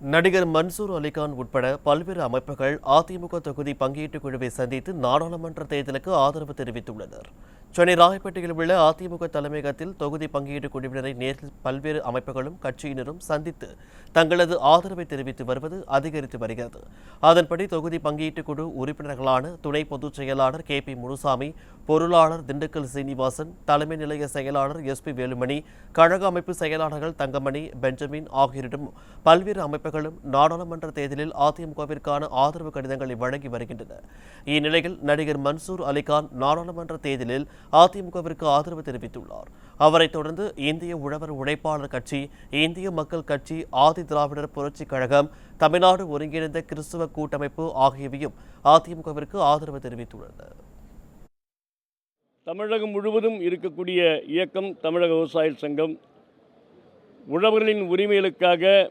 நடிகர் மன்சூர் அலிகான் உட்பட பல்வேறு அமைப்புகள் அதிமுக தொகுதி பங்கீட்டுக் குழுவை சந்தித்து நாடாளுமன்ற தேர்தலுக்கு ஆதரவு தெரிவித்துள்ளனர். சென்னை ராயப்பேட்டையில் உள்ள அதிமுக தலைமையகத்தில் தொகுதி பங்கீட்டுக் குழுவினரை நேரில் பல்வேறு அமைப்புகளும் கட்சியினரும் சந்தித்து தங்களது ஆதரவை தெரிவித்து வருவது அதிகரித்து வருகிறது. அதன்படி தொகுதி பங்கீட்டுக் குழு உறுப்பினர்களான துணை பொதுச் செயலாளர் கே பி முனுசாமி பொருளாளர் திண்டுக்கல் சீனிவாசன் தலைமை நிலைய செயலாளர் எஸ் பி வேலுமணி கழக அமைப்பு செயலாளர்கள் தங்கமணி பெஞ்சமின் ஆகியோரிடம் பல்வேறு அமைப்புகளும் நாடாளுமன்ற தேர்தலில் அதிமுகவிற்கான ஆதரவு கடிதங்களை வழங்கி வருகின்றன. இந்நிலையில் நடிகர் மன்சூர் அலிகான் நாடாளுமன்ற தேர்தலில் அதிமுகவிற்கு ஆதரவு தெரிவித்துள்ளார். அவரைத் தொடர்ந்து இந்திய உழவர் உழைப்பாளர் கட்சி இந்திய மக்கள் கட்சி ஆதி திராவிடர் புரட்சிக் கழகம் தமிழ்நாடு ஒருங்கிணைந்த கிறிஸ்துவ கூட்டமைப்பு ஆகியவையும் அதிமுகவிற்கு ஆதரவு தெரிவித்துள்ளன. தமிழகம் முழுவதும் இருக்கக்கூடிய இயக்கம் தமிழக விவசாய சங்கம் உழவர்களின் உரிமைகளுக்காக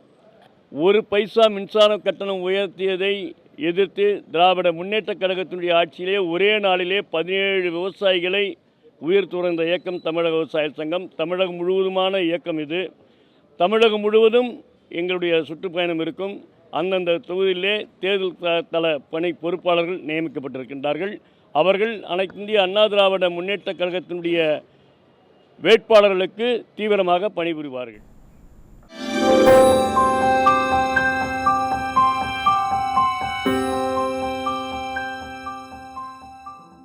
ஒரு பைசா மின்சார கட்டணம் உயர்த்தியதை எதிர்த்து திராவிட முன்னேற்றக் கழகத்தினுடைய ஆட்சியிலே ஒரே நாளிலே பதினேழு விவசாயிகளை உயிர் துறந்த இயக்கம் தமிழக விவசாய சங்கம். தமிழகம் முழுவதுமான இயக்கம் இது. தமிழகம் முழுவதும் எங்களுடைய சுற்றுப்பயணம் இருக்கும். அந்தந்த தொகுதியிலே தேர்தல் தள பணி பொறுப்பாளர்கள் நியமிக்கப்பட்டிருக்கின்றார்கள். அவர்கள் அனைத்து இந்திய அண்ணா திராவிட முன்னேற்ற கழகத்தினுடைய வேட்பாளர்களுக்கு தீவிரமாக பணிபுரிவார்கள்.